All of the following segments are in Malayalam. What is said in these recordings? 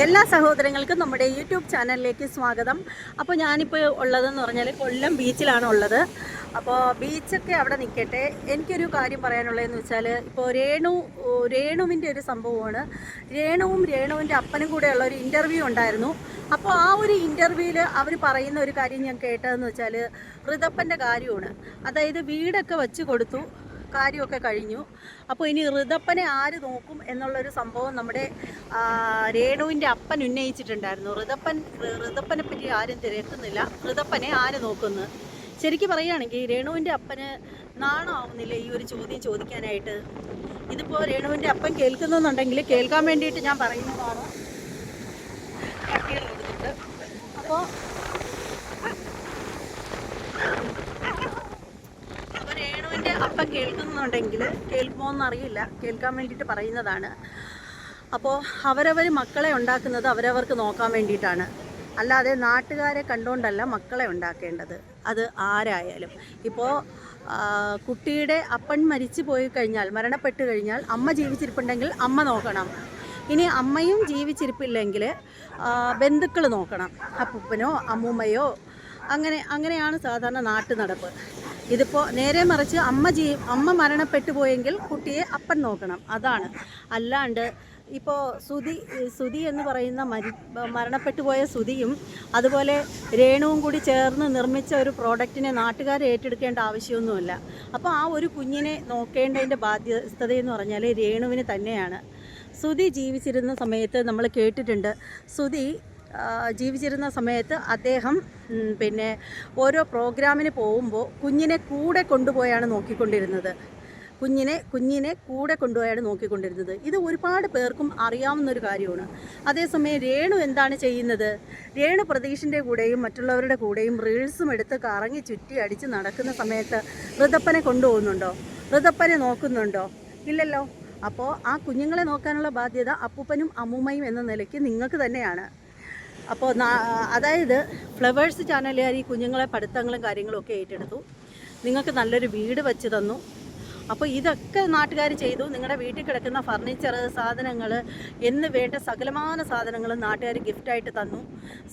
എല്ലാ സഹോദരങ്ങൾക്കും നമ്മുടെ യൂട്യൂബ് ചാനലിലേക്ക് സ്വാഗതം. അപ്പോൾ ഞാനിപ്പോൾ ഉള്ളതെന്ന് പറഞ്ഞാൽ കൊല്ലം ബീച്ചിലാണ് ഉള്ളത്. അപ്പോൾ ബീച്ചൊക്കെ അവിടെ നിൽക്കട്ടെ. എനിക്കൊരു കാര്യം പറയാനുള്ളതെന്ന് വെച്ചാൽ ഇപ്പോൾ രേണു രേണുവിന്റെ ഒരു സംഭവമാണ്. രേണുവും രേണുവിന്റെ അപ്പനും കൂടെയുള്ള ഒരു ഇന്റർവ്യൂ ഉണ്ടായിരുന്നു. അപ്പോൾ ആ ഒരു ഇന്റർവ്യൂവിൽ അവർ പറയുന്ന ഒരു കാര്യം ഞാൻ കേട്ടതെന്ന് വെച്ചാൽ ഋതപ്പന്റെ കാര്യമാണ്. അതായത് വീടൊക്കെ വെച്ച് കൊടുത്തു. കാര്യമൊക്കെ കഴിഞ്ഞു. അപ്പോൾ ഇനി ഋതപ്പനെ ആര് നോക്കും എന്നുള്ളൊരു സംഭവം നമ്മുടെ രേണുവിന്റെ അപ്പൻ ഉന്നയിച്ചിട്ടുണ്ടായിരുന്നു. ഋതപ്പൻ ഋതപ്പനെ പറ്റി ആരും തിരക്കുന്നില്ല. ഋതപ്പനെ ആര് നോക്കുന്നു? ശരിക്കും പറയുകയാണെങ്കിൽ രേണുവിന്റെ അപ്പന് നാണമാവുന്നില്ല ഈ ഒരു ചോദ്യം ചോദിക്കാനായിട്ട്? ഇതിപ്പോൾ രേണുവിന്റെ അപ്പൻ കേൾക്കുന്നുണ്ടെങ്കിൽ കേൾക്കാൻ വേണ്ടിയിട്ട് ഞാൻ പറയുന്നതാണ് കട്ടികൾ കൊടുത്തിട്ട് അപ്പോൾ അപ്പോൾ രേണുവിന്റെ അപ്പം കേൾക്കുന്നുണ്ടെങ്കിൽ എന്നറിയില്ല കേൾക്കാൻ വേണ്ടിയിട്ട് പറയുന്നതാണ്. അപ്പോൾ അവരവർ മക്കളെ ഉണ്ടാക്കുന്നത് അവരവർക്ക് നോക്കാൻ വേണ്ടിയിട്ടാണ്. അല്ലാതെ നാട്ടുകാരെ കണ്ടുകൊണ്ടല്ല മക്കളെ ഉണ്ടാക്കേണ്ടത്. അത് ആരായാലും. ഇപ്പോൾ കുട്ടിയുടെ അപ്പൻ മരിച്ചു പോയി കഴിഞ്ഞാൽ മരണപ്പെട്ട് കഴിഞ്ഞാൽ അമ്മ ജീവിച്ചിരിപ്പുണ്ടെങ്കിൽ അമ്മ നോക്കണം. ഇനി അമ്മയും ജീവിച്ചിരിപ്പില്ലെങ്കിൽ ബന്ധുക്കൾ നോക്കണം. അപ്പൂപ്പനോ അമ്മൂമ്മയോ അങ്ങനെ അങ്ങനെയാണ് സാധാരണ നാട്ടു നടപ്പ് ഇതിപ്പോൾ നേരെ മറിച്ച് അമ്മ ജീ അമ്മ മരണപ്പെട്ടു പോയെങ്കിൽ കുട്ടിയെ അപ്പൻ നോക്കണം. അതാണ്. അല്ലാണ്ട് ഇപ്പോൾ സുതി സുതി എന്ന് പറയുന്ന മരി മരണപ്പെട്ടു പോയ സുതിയും അതുപോലെ രേണുവും കൂടി ചേർന്ന് നിർമ്മിച്ച ഒരു പ്രോഡക്റ്റിനെ നാട്ടുകാർ ഏറ്റെടുക്കേണ്ട ആവശ്യമൊന്നുമില്ല. അപ്പോൾ ആ ഒരു കുഞ്ഞിനെ നോക്കേണ്ടതിന്റെ ബാധ്യസ്ഥതയെന്ന് പറഞ്ഞാൽ രേണുവിന് തന്നെയാണ്. സുതി ജീവിച്ചിരുന്ന സമയത്ത് നമ്മൾ കേട്ടിട്ടുണ്ട് സുതി ജീവിച്ചിരുന്ന സമയത്ത് അദ്ദേഹം പിന്നെ ഓരോ പ്രോഗ്രാമിന് പോകുമ്പോൾ കുഞ്ഞിനെ കൂടെ കൊണ്ടുപോയാണ് നോക്കിക്കൊണ്ടിരുന്നത്. കുഞ്ഞിനെ കുഞ്ഞിനെ കൂടെ കൊണ്ടുപോയാണ് നോക്കിക്കൊണ്ടിരുന്നത്. ഇത് ഒരുപാട് പേർക്കും അറിയാവുന്ന ഒരു കാര്യമാണ്. അതേസമയം രേണു എന്താണ് ചെയ്യുന്നത്? രേണു പ്രതീഷിന്റെ കൂടെയും മറ്റുള്ളവരുടെ കൂടെയും റീൽസും എടുത്ത് കറങ്ങി ചുറ്റി അടിച്ച് നടക്കുന്ന സമയത്ത് ഋതപ്പനെ കൊണ്ടുപോകുന്നുണ്ടോ? ഋതപ്പനെ നോക്കുന്നുണ്ടോ? ഇല്ലല്ലോ. അപ്പോൾ ആ കുഞ്ഞുങ്ങളെ നോക്കാനുള്ള ബാധ്യത അപ്പൂപ്പനും അമ്മൂമ്മയും എന്ന നിലയ്ക്ക് നിങ്ങൾക്ക് തന്നെയാണ്. അപ്പോൾ അതായത് ഫ്ലവേഴ്സ് ചാനലുകാർ ഈ കുഞ്ഞുങ്ങളെ പഠിത്തങ്ങളും കാര്യങ്ങളും ഒക്കെ ഏറ്റെടുത്തു. നിങ്ങൾക്ക് നല്ലൊരു വീട് വെച്ച് തന്നു. അപ്പോൾ ഇതൊക്കെ നാട്ടുകാർ ചെയ്തു. നിങ്ങളുടെ വീട്ടിൽ കിടക്കുന്ന ഫർണിച്ചർ സാധനങ്ങൾ എന്ന് വേണ്ട സകലമാന സാധനങ്ങളും നാട്ടുകാർ ഗിഫ്റ്റായിട്ട് തന്നു.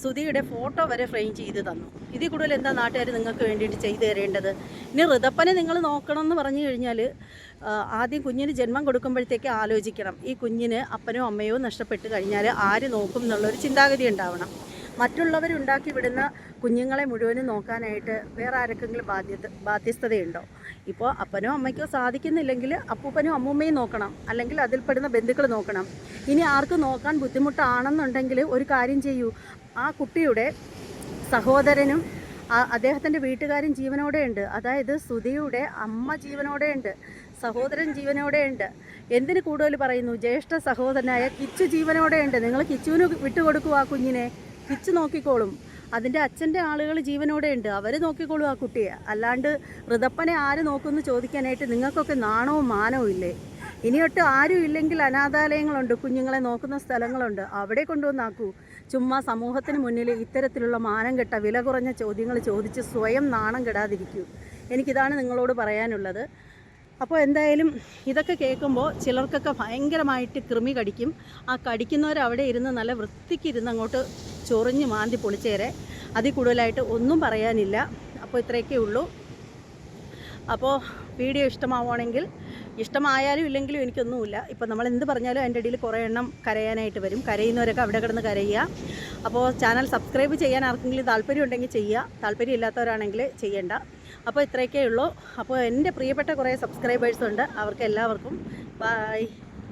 സുധിയുടെ ഫോട്ടോ വരെ ഫ്രെയിം ചെയ്ത് തന്നു. ഇതിൽ കൂടുതൽ എന്താ നാട്ടുകാർ നിങ്ങൾക്ക് വേണ്ടിയിട്ട് ചെയ്തു തരേണ്ടത്? ഇനി ഋതപ്പനെ നിങ്ങൾ നോക്കണം എന്ന് പറഞ്ഞു കഴിഞ്ഞാൽ ആദ്യം കുഞ്ഞിന് ജന്മം കൊടുക്കുമ്പോഴത്തേക്ക് ആലോചിക്കണം. ഈ കുഞ്ഞിന് അപ്പനോ അമ്മയോ നഷ്ടപ്പെട്ട് കഴിഞ്ഞാൽ ആര് നോക്കും എന്നുള്ളൊരു ചിന്താഗതി ഉണ്ടാവണം. മറ്റുള്ളവരുണ്ടാക്കി വിടുന്ന കുഞ്ഞുങ്ങളെ മുഴുവനും നോക്കാനായിട്ട് വേറെ ആർക്കെങ്കിലും ബാധ്യത ബാധ്യസ്ഥതയുണ്ടോ? ഇപ്പോൾ അപ്പനോ അമ്മയ്ക്കോ സാധിക്കുന്നില്ലെങ്കിൽ അപ്പൂപ്പനോ അമ്മൂമ്മയും നോക്കണം. അല്ലെങ്കിൽ അതിൽപ്പെടുന്ന ബന്ധുക്കൾ നോക്കണം. ഇനി ആർക്ക് നോക്കാൻ ബുദ്ധിമുട്ടാണെന്നുണ്ടെങ്കിൽ ഒരു കാര്യം ചെയ്യൂ. ആ കുട്ടിയുടെ സഹോദരനും അദ്ദേഹത്തിന്റെ വീട്ടുകാരും ജീവനോടെയുണ്ട്. അതായത് സുധിയുടെ അമ്മ ജീവനോടെയുണ്ട്. സഹോദരൻ ജീവനോടെയുണ്ട്. എന്തിന് കൂടുതൽ പറയുന്നു? ജ്യേഷ്ഠ സഹോദരനായ കിച്ചു ജീവനോടെയുണ്ട്. നിങ്ങൾ കിച്ചുവിന് വിട്ടുകൊടുക്കുക ആ കുഞ്ഞിനെ. കിച്ചു നോക്കിക്കോളും. അതിന്റെ അച്ഛന്റെ ആളുകൾ ജീവനോടെ ഉണ്ട്. അവർ നോക്കിക്കോളും ആ കുട്ടിയെ. അല്ലാണ്ട് ഋതപ്പനെ ആര് നോക്കുമെന്ന് ചോദിക്കാനായിട്ട് നിങ്ങൾക്കൊക്കെ നാണവും മാനവും ഇല്ലേ? ഇനിയൊട്ട് ആരും ഇല്ലെങ്കിൽ അനാഥാലയങ്ങളുണ്ട്. കുഞ്ഞുങ്ങളെ നോക്കുന്ന സ്ഥലങ്ങളുണ്ട്. അവിടെ കൊണ്ടുവന്നാക്കൂ. ചുമ്മാ സമൂഹത്തിന് മുന്നിൽ ഇത്തരത്തിലുള്ള മാനം കെട്ട വില കുറഞ്ഞ ചോദ്യങ്ങൾ ചോദിച്ച് സ്വയം നാണം കെടാതിരിക്കൂ. എനിക്കിതാണ് നിങ്ങളോട് പറയാനുള്ളത്. അപ്പോൾ എന്തായാലും ഇതൊക്കെ കേൾക്കുമ്പോൾ ചിലർക്കൊക്കെ ഭയങ്കരമായിട്ട് കൃമി കടിക്കും. ആ കടിക്കുന്നവർ അവിടെ ഇരുന്ന് നല്ല വൃത്തിക്ക് ഇരുന്ന് അങ്ങോട്ട് ചൊറിഞ്ഞ് മാന്തി പൊളിച്ചേരെ. അതിൽ കൂടുതലായിട്ട് ഒന്നും പറയാനില്ല. അപ്പോൾ ഇത്രയൊക്കെ ഉള്ളൂ. അപ്പോൾ വീഡിയോ ഇഷ്ടമാവുകയാണെങ്കിൽ ഇഷ്ടമായാലും ഇല്ലെങ്കിലും എനിക്കൊന്നുമില്ല. ഇപ്പം നമ്മൾ എന്ത് പറഞ്ഞാലും അതിന്റെ ഇടയിൽ കുറേ എണ്ണം കരയാനായിട്ട് വരും. കരയുന്നവരൊക്കെ അവിടെ കിടന്ന് കരയുക. അപ്പോൾ ചാനൽ സബ്സ്ക്രൈബ് ചെയ്യാൻ ആർക്കെങ്കിലും താല്പര്യം ഉണ്ടെങ്കിൽ ചെയ്യുക. താല്പര്യം ഇല്ലാത്തവരാണെങ്കിൽ ചെയ്യേണ്ട. അപ്പോൾ ഇത്രയൊക്കെ ഉള്ളൂ. അപ്പോൾ എന്റെ പ്രിയപ്പെട്ട കുറേ സബ്സ്ക്രൈബേഴ്സ് ഉണ്ട്. അവർക്ക് എല്ലാവർക്കും ബൈ.